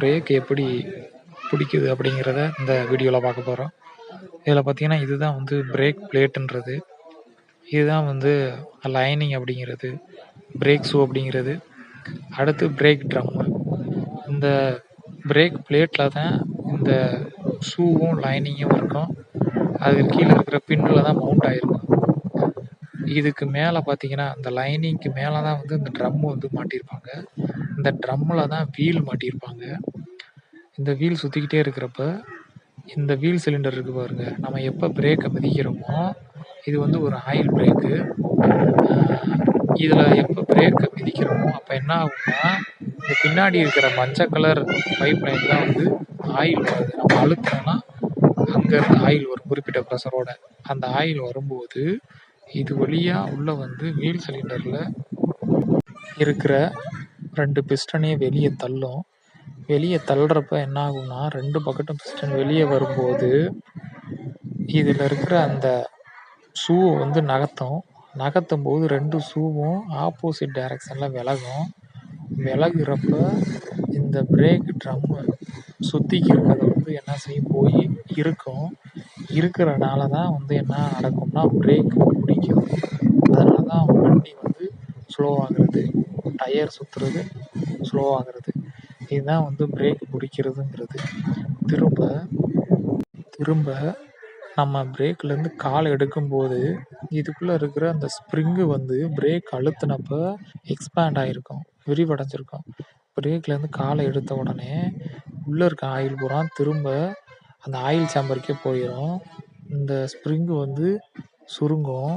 Break எப்படி பிடிக்குது அப்படிங்கிறத இந்த வீடியோவில் பார்க்க போகிறோம் இதில் பார்த்தீங்கன்னா இதுதான் வந்து பிரேக் பிளேட்டுன்றது இதுதான் வந்து லைனிங் அப்படிங்கிறது. பிரேக் ஷூ அப்படிங்கிறது. அடுத்து பிரேக் ட்ரம்மு இந்த பிரேக் பிளேட்டில் தான் இந்த ஷூவும் லைனிங்கும் இருக்கும். அதுக்கு கீழே இருக்கிற பின்னில் தான் மவுண்ட் ஆகிருக்கும் இதுக்கு மேலே பார்த்தீங்கன்னா இந்த லைனிங்க்கு மேலே தான் வந்து இந்த ட்ரம் வந்து மாட்டியிருப்பாங்க இந்த ட்ரம்மில் தான் வீல் மாட்டியிருப்பாங்க இந்த வீல் சுற்றிக்கிட்டே இருக்கிறப்ப இந்த வீல் சிலிண்டர் இருக்குது பாருங்கள் நம்ம எப்போ பிரேக்கை மிதிக்கிறோமோ இது வந்து ஒரு ஆயில் பிரேக்கு இதில் எப்போ பிரேக்கை மிதிக்கிறோமோ அப்போ என்ன ஆகும்னா இந்த பின்னாடி இருக்கிற மஞ்சள் கலர் பைப் லைன் தான் வந்து ஆயில் வருது நம்ம அழுத்தோம்னா அங்கேருந்து ஆயில் வரும். குறிப்பிட்ட ப்ரெஷரோட அந்த ஆயில் வரும்போது இது வழியாக உள்ளே வந்து வீல் சிலிண்டரில் இருக்கிற ரெண்டு பிஸ்டனையும் வெளியே தள்ளும். வெளியே தள்ளுறப்ப என்ன ஆகும்னா ரெண்டு பக்கெட்டும் பிஸ்டன் வெளியே வரும்போது இதில் இருக்கிற அந்த ஷூவை வந்து நகர்த்தும். நகர்த்தும் போது ரெண்டு ஷூவும் ஆப்போசிட் டைரக்ஷனில் விலகும். விலகுறப்ப இந்த பிரேக் ட்ரம்மு சுற்றிக்கிறத வந்து என்ன செய்யும்? போய் இருக்கும். இருக்கிறனால தான் வந்து என்ன நடக்கும்னா பிரேக் முக்கியம் அதனால தான் வண்டி வந்து ஸ்லோவாகிறது ஆகுறது டயர் சுற்றுறது ஸ்லோவாகிறது இதுதான் வந்து பிரேக் பிடிக்கிறதுங்கிறது திரும்ப திரும்ப நம்ம பிரேக்லேருந்து கால் எடுக்கும்போது இதுக்குள்ளே இருக்கிற அந்த ஸ்ப்ரிங்கு வந்து பிரேக் அழுத்தினப்போ எக்ஸ்பேண்ட் ஆகிருக்கும் விரிவடைஞ்சிருக்கும். பிரேக்லேருந்து காலை எடுத்த உடனே உள்ளே இருக்க ஆயில் பூரா திரும்ப அந்த ஆயில் சாம்பருக்கே போயிடும் இந்த ஸ்ப்ரிங்கு வந்து சுருங்கும்.